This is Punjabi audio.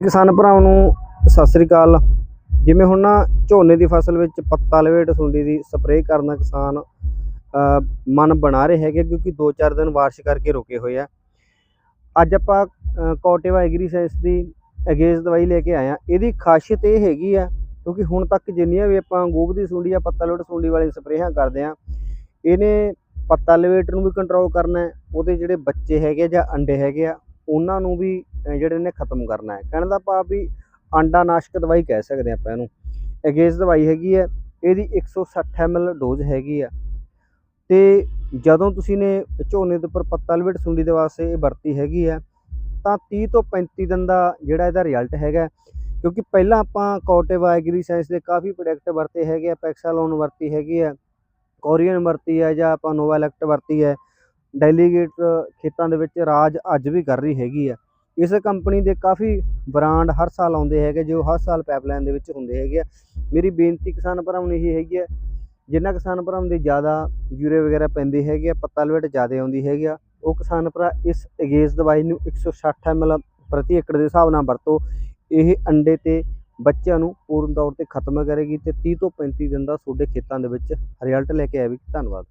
ਕਿਸਾਨ ਭਰਾਵਾਂ ਨੂੰ ਸਤਿ ਸ੍ਰੀ ਅਕਾਲ। ਜਿਵੇਂ ਹੁਣ ਨਾ ਝੋਨੇ ਦੀ ਫਸਲ ਵਿੱਚ ਪੱਤਾ ਲਵੇਟ ਸੁੰਡੀ ਦੀ ਸਪਰੇਅ ਕਰਨਾ ਕਿਸਾਨ ਮਨ ਬਣਾ ਰਹੇ ਹੈਗੇ ਕਿਉਂਕਿ 2-4 ਦਿਨ ਬਾਰਿਸ਼ ਕਰਕੇ ਰੁਕੇ ਹੋਏ ਆ। ਅੱਜ ਆਪਾਂ ਕੋਟੇਵਾ ਐਗਰੀਸਾਈਸ ਦੀ ਅਗੇਜ਼ ਦਵਾਈ ਲੈ ਕੇ ਆਏ ਆ। ਇਹਦੀ ਖਾਸੀਅਤ ਇਹ ਹੈਗੀ ਆ ਕਿਉਂਕਿ ਹੁਣ ਤੱਕ ਜਿੰਨੀਆਂ ਵੀ ਆਪਾਂ ਗੋਭ ਦੀ ਸੁੰਡੀ ਜਾਂ ਪੱਤਾ ਲਵੇਟ ਸੁੰਡੀ ਵਾਲੀ ਸਪਰੇਹਾਂ ਕਰਦੇ ਆ, ਇਹਨੇ ਪੱਤਾ ਲਵੇਟ ਨੂੰ ਵੀ ਕੰਟਰੋਲ ਕਰਨਾ ਉਹਦੇ ਜਿਹੜੇ ਬੱਚੇ ਹੈਗੇ ਜਾਂ ਅੰਡੇ ਹੈਗੇ ਆ ਉਹਨਾਂ ਨੂੰ ਵੀ ਜਿਹੜੇ ਨੇ ਖਤਮ ਕਰਨਾ ਹੈ। ਕਹਿਣ ਦਾ ਭਾਵ ਵੀ ਆਂਡਾ ਨਾਸ਼ਕ ਦਵਾਈ ਕਹਿ ਸਕਦੇ ਆਪਾਂ ਇਹਨੂੰ। ਅਗੇਂਸਟ ਦਵਾਈ ਹੈਗੀ ਹੈ, ਇਹਦੀ 160 ml ਡੋਜ਼ ਹੈਗੀ ਆ। ਤੇ ਜਦੋਂ ਤੁਸੀਂ ਨੇ ਝੋਨੇ ਦੇ ਉੱਪਰ ਪੱਤਾ ਲਵੇਟ ਸੁੰਡੀ ਦੇ ਵਾਸਤੇ ਇਹ ਵਰਤੀ ਹੈਗੀ ਆ ਤਾਂ 30 ਤੋਂ 35 ਦਿਨ ਦਾ ਜਿਹੜਾ ਇਹਦਾ ਰਿਜ਼ਲਟ ਹੈਗਾ ਕਿਉਂਕਿ ਪਹਿਲਾਂ ਆਪਾਂ ਕੋਟੇਵਾ ਐਗਰੀ ਸਾਇੰਸ ਦੇ ਕਾਫੀ ਪ੍ਰੋਡਕਟ ਵਰਤੇ ਹੈਗੇ ਆ, ਪੈਕਸਾਲੋਨ ਵਰਤੀ ਹੈਗੀ ਆ ਕੋਰੀਅਨ ਵਰਤੀ ਹੈ ਜਾਂ ਆਪਾਂ ਨੋਵਾਲੈਕਟ ਵਰਤੀ ਹੈ। ਡੈਲੀਗੇਟ ਖੇਤਾਂ ਦੇ ਵਿੱਚ ਰਾਜ ਅੱਜ ਵੀ ਕਰ ਰਹੀ ਹੈਗੀ ਆ। ਇਸ ਕੰਪਨੀ ਦੇ ਕਾਫੀ ਬ੍ਰਾਂਡ ਹਰ ਸਾਲ ਆਉਂਦੇ ਹੈਗੇ, ਜੋ ਹਰ ਸਾਲ ਪਾਈਪਲਾਈਨ ਦੇ ਵਿੱਚ ਹੁੰਦੇ ਹੈਗੇ ਆ। ਮੇਰੀ ਬੇਨਤੀ ਕਿਸਾਨ ਭਰਾਵਾਂ ਨੂੰ ਇਹ ਹੈਗੀ ਆ, ਜਿੰਨਾ ਕਿਸਾਨ ਭਰਾਵਾਂ ਦੇ ਜ਼ਿਆਦਾ ਯੂਰੀਆ ਵਗੈਰਾ ਪੈਂਦੀ ਹੈਗੀ ਆ, ਪੱਤਾ ਲਵੇਟ ਜ਼ਿਆਦਾ ਆਉਂਦੀ ਹੈਗੀ ਆ, ਉਹ ਕਿਸਾਨ ਭਰਾ ਇਸ ਅਗੇਜ਼ ਦਵਾਈ ਨੂੰ 160 ml ਪ੍ਰਤੀ ਏਕੜ ਦੇ ਹਿਸਾਬ ਨਾਲ ਵਰਤੋ। ਇਹ ਅੰਡੇ ਤੇ ਬੱਚਿਆਂ ਨੂੰ ਪੂਰਨ ਤੌਰ ਤੇ ਖਤਮ ਕਰੇਗੀ ਤੇ 30 ਤੋਂ 35 ਦਿਨ ਦਾ ਤੁਹਾਡੇ ਖੇਤਾਂ ਦੇ ਵਿੱਚ ਰਿਜ਼ਲਟ ਲੈ ਕੇ ਆਵੇਗੀ ਧੰਨਵਾਦ।